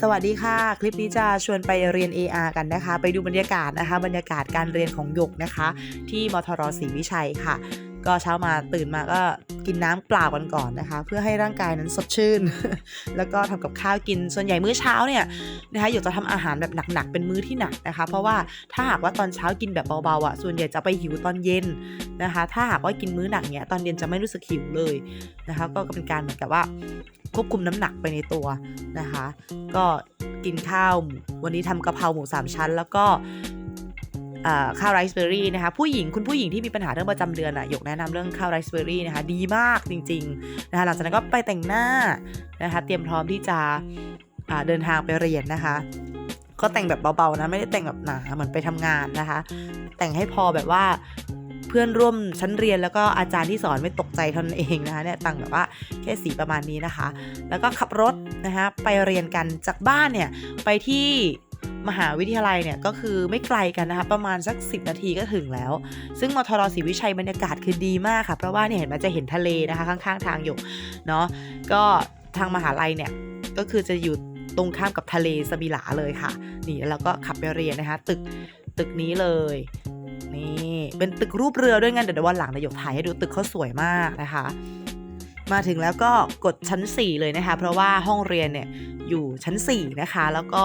สวัสดีค่ะ คลิปนี้จะชวนไปเรียน AR กันนะคะ ไปดูบรรยากาศนะคะ บรรยากาศการเรียนของหยกนะคะ ที่มทรศรีวิชัยค่ะ ก็เช้ามาตื่นมาก็กินน้ำเปล่ากันก่อนนะคะ เพื่อให้ร่างกายนั้นสดชื่น แล้วก็ทำกับข้าวกินส่วนใหญ่มื้อเช้าเนี่ยนะคะหยกจะทำอาหารแบบหนักๆเป็นมื้อที่หนักนะคะ เพราะว่าถ้าหากว่าตอนเช้ากินแบบเบาๆอะส่วนใหญ่จะไปหิวตอนเย็นนะคะ ถ้าหากว่ากินมื้อหนักเนี่ยตอนเย็นจะไม่รู้สึกหิวเลยนะคะ ก็เป็นการเหมือนกับว่าควบคุมน้ำหนักไปในตัวนะคะ ก็กินข้าววันนี้ทำกะเพราหมูสามชั้น แล้วก็ ข้าวไรซ์เบอร์รี่นะคะผู้หญิงคุณผู้หญิงที่มีปัญหาเรื่องประจำเดือนอะยกแนะนำเรื่องข้าวไรซ์เบอร์รี่นะคะดีมากจริงๆนะคะหลังจากนั้นก็ไปแต่งหน้านะคะเตรียมพร้อมที่จะเดินทางไปเรียนนะคะ ก็แต่งแบบเบาๆนะไม่ได้แต่งแบบหนาเหมือนไปทำงานนะคะ แต่งให้พอแบบว่าเพื่อนร่วมชั้นเรียนแล้วก็อาจารย์ที่สอนไม่ตกใจเท่านั้นเองนะคะเนี่ยแต่งแบบว่าแค่สีประมาณนี้นะคะ แล้วก็ขับรถนะคะไปเรียนกันจากบ้านเนี่ยไปที่ มหาวิทยาลัยเนี่ยก็คือไม่ไกลกันนะคะประมาณสัก 10 นาทีก็ถึงแล้ว ซึ่งมทรศรีวิชัยบรรยากาศคือดีมากค่ะ เพราะว่าเนี่ยเห็นมันจะเห็นทะเลนะคะข้างๆ ทางอยู่เนาะก็ทางมหาลัยเนี่ยก็คือจะอยู่ตรงข้ามกับทะเลสมิหลาเลยค่ะ นี่แล้วก็ขับไปเรียนนะคะ ตึกตึกนี้เลยนี่เป็นตึกรูปเรือด้วยงั้นเดี๋ยววันหลังนายกถ่ายให้ดูตึกเขาสวยมากนะคะ มาถึงแล้วก็กดชั้น 4 เลยนะคะ เพราะว่าห้องเรียนเนี่ยอยู่ชั้น 4 นะคะ แล้วก็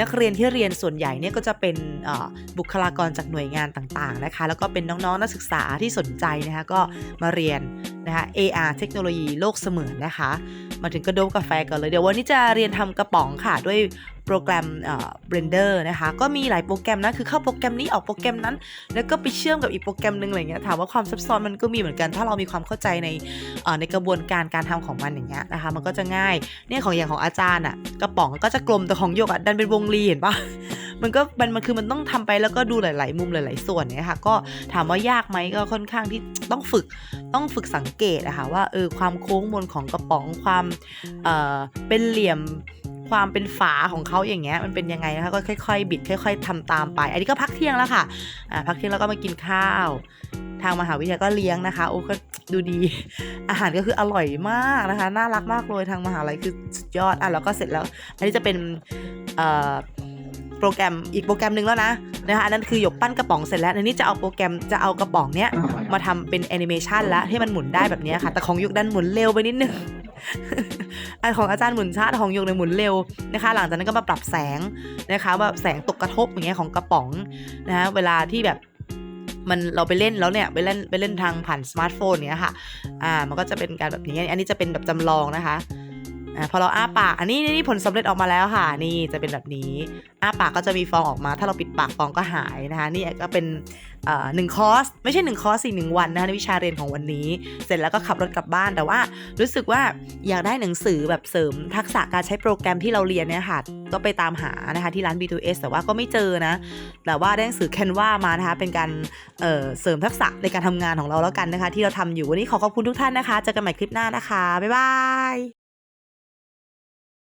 นักเรียนที่เรียนส่วนใหญ่เนี่ยก็จะเป็นเอ่อบุคลากรจากหน่วยงานต่างๆนะคะ แล้วก็เป็นน้องๆนักศึกษาที่สนใจนะคะก็มาเรียน นะคะ AR เทคโนโลยีโลกเสมือนนะคะ มาถึงก็โดบกาแฟกันเลย เดี๋ยววันนี้จะเรียนทำกระป๋องค่ะ ด้วยโปรแกรมเอ่อ Blender นะคะ ก็มีหลายโปรแกรมนะ คือเข้าโปรแกรมนี้ออกโปรแกรมนั้น แล้วก็ไปเชื่อมกับอีกโปรแกรมหนึงอะไรเงี้ย ถามว่าความซับซ้อนมันก็มีเหมือนกัน ถ้าเรามีความเข้าใจในในกระบวนการการทำของมันอย่างเงี้ยนะคะ มันก็จะง่าย เนี่ยของอย่างของอาจารย์อะกระป๋องก็จะกลมแต่ของโยกอะดันเป็นวงรีเห็นปะ มันก็มันมันคือมันต้องทำไปแล้วก็ดูหลาย ๆ มุมหลาย ๆ ส่วนเนี่ยค่ะ ก็ถามว่ายากไหมก็ค่อนข้างที่ต้องฝึกต้องฝึกสังเกตอะค่ะว่าเออความโค้งมนของกระป๋องความเออเป็นเหลี่ยมความเป็นฝาของเขาอย่างเงี้ยมันเป็นยังไงนะคะก็ค่อยๆ บิดค่อย ๆทำตามไป อันนี้ก็พักเที่ยงแล้วค่ะอ่าพักเที่ยงแล้วก็มากินข้าว ทางมหาวิทยาลัยก็เลี้ยงนะคะ โอ้ก็ดูดี อาหารก็คืออร่อยมากนะคะ น่ารักมากเลยทางมหาลัยคือสุดยอดอะแล้วก็เสร็จแล้ว อันนี้จะเป็นเอ่อ โปรแกรมอีกโปรแกรมหนึ่งแล้วนะนะคะอันนั้นคือหยกปั้นกระป๋องเสร็จแล้วอันนี้จะเอาโปรแกรมจะเอากระป๋องเนี้ยมาทำเป็นแอนิเมชันแล้วให้มันหมุนได้แบบเนี้ยค่ะ แต่ของยกดันหมุนเร็วไปนิดนึงอันของอาจารย์หมุนช้าแต่ของยกเนี่ยหมุนเร็วนะคะ หลังจากนั้นก็มาปรับแสงนะคะว่าแสงตกกระทบอย่างเงี้ยของกระป๋องนะคะเวลาที่แบบมันเราไปเล่นแล้วเนี่ยไปเล่นไปเล่นทางผ่านสมาร์ทโฟนเนี้ยค่ะ อ่า มันก็จะเป็นการแบบนี้ อันนี้จะเป็นแบบจำลองนะคะ อ่าพอเราอ้าปากอันนี้นี่ผลสำเร็จออกมาแล้วค่ะ นี่จะเป็นแบบนี้ อ้าปากก็จะมีฟองออกมา ถ้าเราปิดปากฟองก็หายนะคะ นี่ก็เป็นหนึ่งคอร์สไม่ใช่หนึ่งคอร์สสี่หนึ่งวันนะคะในวิชาเรียนของวันนี้ เสร็จแล้วก็ขับรถกลับบ้านแต่ว่า รู้สึกว่าอยากได้หนังสือแบบเสริมทักษะการใช้โปรแกรมที่เราเรียนเนี่ยค่ะ ก็ไปตามหานะคะที่ร้าน B2S แต่ว่าก็ไม่เจอนะ แต่ว่าได้หนังสือ Canva มานะคะเป็นการเเสริมทักษะในการทำงานของเราแล้วกันนะคะ ที่เราทำอยู่วันนี้ขอขอบคุณทุกท่านนะคะเจอกันใหม่คลิปหน้านะคะบ๊ายบาย